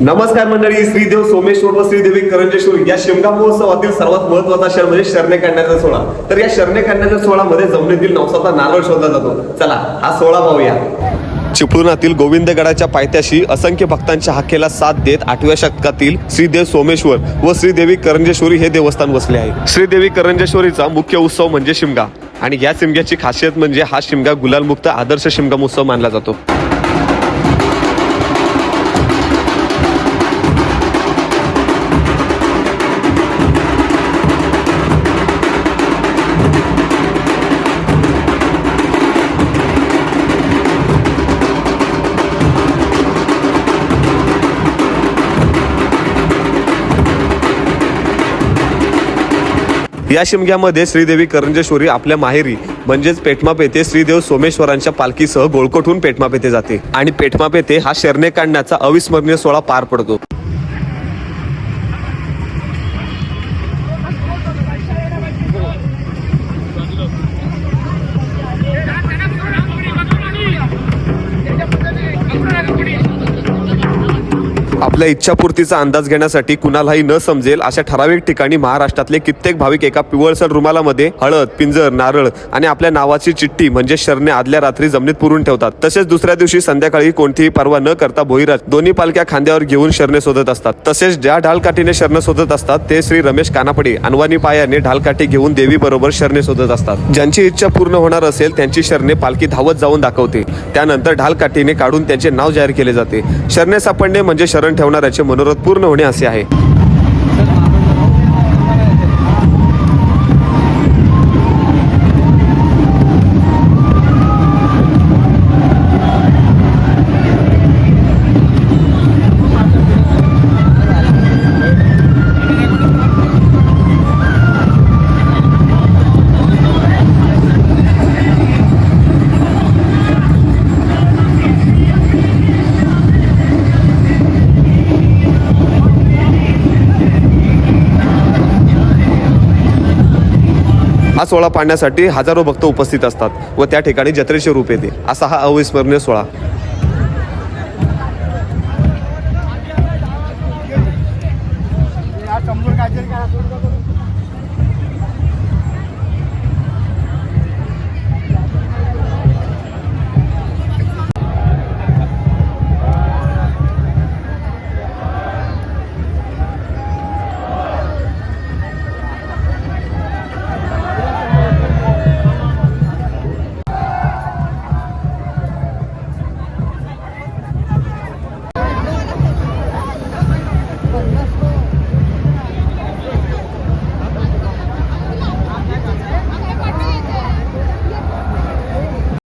नमस्कार मंडळी श्रीदेव सोमेश्वर व श्रीदेवी करंजेश्वर या शिमगा महोत्सवातील सर्वात महत्त्वाचा क्षण म्हणजे शरणे काढण्याचा सोहळा. तर या शरणे काढण्याच्या सोहळ्यामध्ये जमिनीतील नवसाचा नारळ शोधला जातो. चला हा सोहळा पाहूया. चिपळुणातील गोविंदगडाच्या पायथ्याशी असंख्य भक्तांच्या हाकेला साथ देत आठव्या शतकातील श्रीदेव सोमेश्वर व श्रीदेवी करंजेश्वरी हे देवस्थान वसले आहे. श्रीदेवी करंजेश्वरीचा मुख्य उत्सव म्हणजे शिमगा. आणि या शिमग्याची खासियत म्हणजे हा शिमगा गुलालमुक्त आदर्श शिमगा महोत्सव मानला जातो. या शिमग्यामध्ये श्रीदेवी करंजेश्वरी आपल्या माहेरी म्हणजेच पेठमाप येथे श्रीदेव सोमेश्वरांच्या पालखीसह गोळकोटहून पेठमाप येथे जाते. आणि पेठमाप येथे हा शरणे काढण्याचा अविस्मरणीय सोहळा पार पडतो. आपल्या इच्छापूर्तीचा अंदाज घेण्यासाठी कुणालाही न समजेल अशा ठराविक ठिकाणी महाराष्ट्रातले कित्येक भाविक एका पिवळसर रुमालामध्ये हळद पिंजर नारळ आणि आपल्या नावाची चिठ्ठी म्हणजे शरणे आदल्या रात्री जमिनीत पुरून ठेवतात. तसेच दुसऱ्या दिवशी संध्याकाळी कोणतीही पर्वा न करता भोईराज दोन्ही पालख्या खांद्यावर घेऊन शरणे शोधत असतात. तसेच ज्या ढालकाठीने शरण शोधत असतात ते श्री रमेश कानापडे अनवानी पायाने ढालकाठी घेऊन देवी बरोबर शरणे शोधत असतात. ज्यांची इच्छा पूर्ण होणार असेल त्यांची शरणे पालखी धावत जाऊन दाखवते. त्यानंतर ढालकाठीने काढून त्यांचे नाव जाहीर केले जाते. शरणे सापडणे म्हणजे शरण ठेवणाऱ्याचे मनोरथ पूर्ण होणे असे आहे. हा सोहळा पाहण्यासाठी हजारो भक्त उपस्थित असतात व त्या ठिकाणी जत्रेचे रूप येते. असा हा अविस्मरणीय सोहळा.